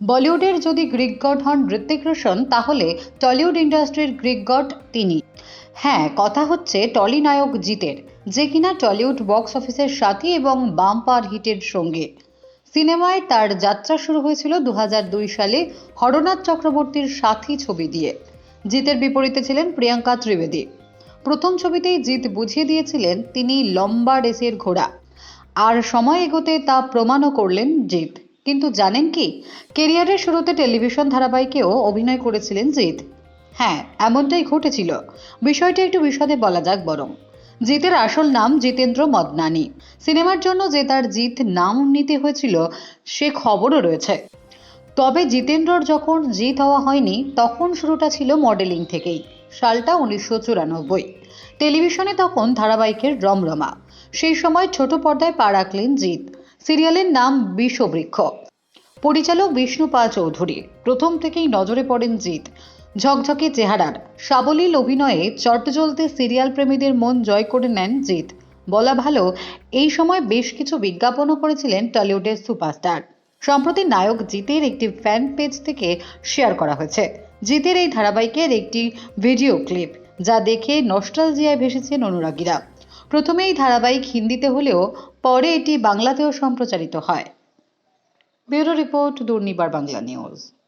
বলিউডের যদি Greek god হন ঋত্বিক রোশন, তাহলে টলিউড ইন্ডাস্ট্রির গ্রিক গড তিনি। হ্যাঁ কথা হচ্ছে টলি নায়ক জিতের, যে কিনা টলিউড বক্স অফিসের সাথী এবং বাম্পার হিটের সঙ্গে। সিনেমায় তার যাত্রা শুরু হয়েছিল দু হাজার দুই সালে হরনাথ চক্রবর্তীর সাথী ছবি দিয়ে। জিতের বিপরীতে ছিলেন প্রিয়াঙ্কা ত্রিবেদী। প্রথম ছবিতেই জিৎ বুঝিয়ে দিয়েছিলেন তিনি লম্বা রেসের ঘোড়া। আর সময় এগোতে তা প্রমাণও করলেন জিৎ কিন্তু জানেন কি? কেরিয়ারের শুরুতে টেলিভিশন ধারাবাহিকেও অভিনয় করেছিলেন জিৎ। হ্যাঁ এমনটাই ঘটেছিল। বিষয়টি একটু বিশদে বলা যাক বরং। জিতের আসল নাম জিতেন্দ্র মদনানি। সিনেমার জন্য যে তার জিৎ নাম নিতে হয়েছিল, সে খবরও রয়েছে। তবে জিতেন্দ্রর যখন জিত হওয়া হয়নি, তখন শুরুটা ছিল মডেলিং থেকেই। সালটা উনিশশো চুরানব্বই। টেলিভিশনে তখন ধারাবাহিকের রমরমা। সেই সময় ছোট পর্দায় পা রাখলেন জিৎ। সিরিয়ালের নাম বিষবৃক্ষ। পরিচালক বিষ্ণু পাল চৌধুরী, প্রথম থেকেই নজরে পড়েন জিৎ। ঝকঝকে চেহারার, সাবলীল অভিনয়ে চটজলতে সিরিয়াল প্রেমীদের মন জয় করে নেন জিৎ। বলা ভালো, এই সময় বেশ কিছু বিজ্ঞাপনও করেছিলেন টলিউডের সুপারস্টার। সম্প্রতি নায়ক জিতের একটি ফ্যান পেজ থেকে শেয়ার করা হয়েছে। জিতের এই ধারাবাহিকের একটি ভিডিও ক্লিপ, যা দেখে নস্টালজিয়ায় ভেসেছেন অনুরাগীরা। প্রথমে এই ধারাবাহিক হিন্দিতে হলেও পরে এটি বাংলাতেও সম্প্রচারিত হয়। Bureau report Durnibar Bangla news.